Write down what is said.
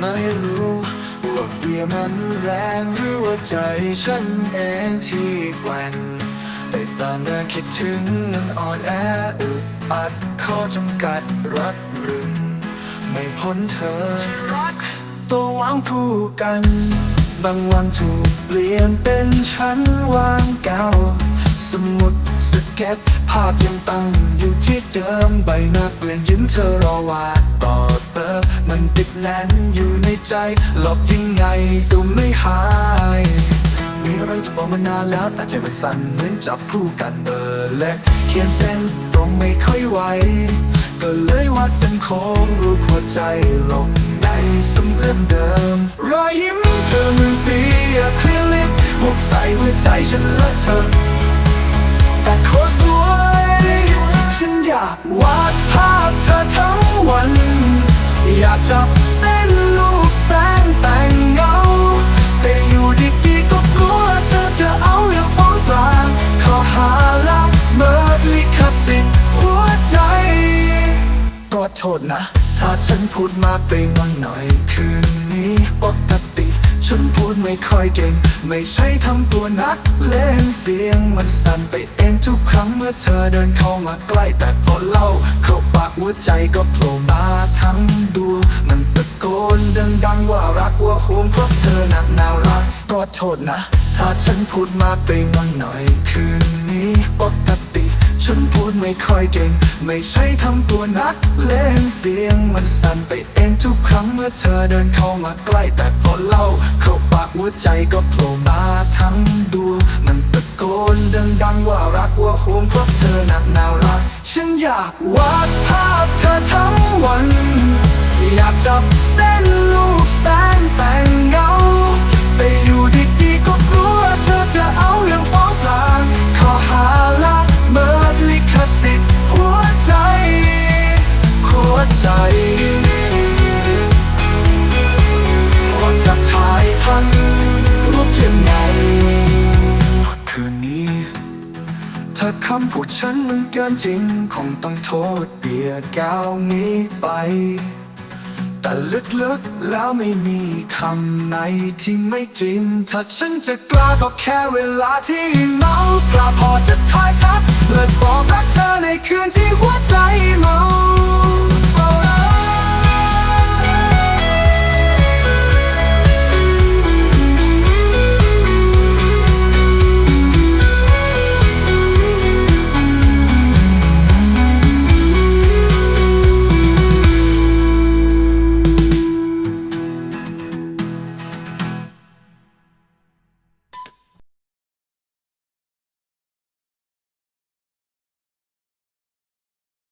ไม่รู้ว่าเบียร์มันแรงหรือว่าใจฉันเองที่แกว่งไปตามแรงคิดถึงนั้นอ่อนแออึดอัดข้อจำกัดรัดรึงไม่พ้นเธอตัววางคู่กัน บางวันถูก ปลี่ยนเป็นฉันวางเก่า สมุดสเก็ตภาพยังตั้งอยู่ที่เดิมใบหน้าเปลี่ยนยิ้มเธอรอวาดต่อเติมมันติดแน่นอยู่ในใจ หลบยังไงก็ไม่หายมีอะไรจะบอกมานานแล้วแต่ใจมันสั่นเหมือนจับผู้กันเบอร์เล็กเขียนเส้นตรงไม่ค่อยไหวก็เลยวาดเส้นโค้งรูปหัวใจลงในสมเพื่อนเดิมรอยยิ้มเธอ ฉันและเธอ แต่โคตรสวย ฉันอยากวาดภาพเธอทั้งวัน อยากจับเส้นรูปแสงแต่งเงา แต่อยู่ดีๆก็กลัวเธอจะเอาอย่างฟ้องศาลขอหาละเมิดลิขสิทธิ์หัวใจก็โทษนะ ถ้าฉันพูดมากไปหน่อยหน่อยคืนนี้ปกติฉันพู ดไม่ค่อยเก่ง ไม่ใช่ทำตัวนักเล่นเสียงมันสั่นไปเองทุกครั้งเมื่อเธอเดินเข้ามาใกล้แต่พอเล่า เข้าปากหัวใจก็โผล่มาทั้งดวงมันตะโกนดังๆว่ารักว่าห่วงเพราะเธอนักน่ารักก็โทษนะ ถ้าฉันพูดมาไปหน่อยหน่อยคืนนี้ปกติฉันพูดไม่ค่อยเก่ง ไม่ใช่ทำตัวนักเล่นเสียงมันสั่นไปเองทุกครั้งเมื่อเธอเดินเข้ามาใกล้แต่พอเล่าเข้า หัวใจก็โผล่มาทั้งดวงมันตะโกนดังๆว่ารักว่าห่วงเพราะเธอนักน่ารัก ฉันอยากวาดภาพเธอทั้งวัน อยากจับเส้นลูกแสงแต่งำพูดฉันมันเกินจริง คงต้องโทษเบียดแก้วนี้ไป แต่ลึกๆแล้วไม่มีคำไหนที่ไม่จริง ถ้าฉันจะกล้าก็แค่เวลาที่เมากล้าพอจะทายทักเลิกบอกรักเธอในคืนที่หัวใจเมา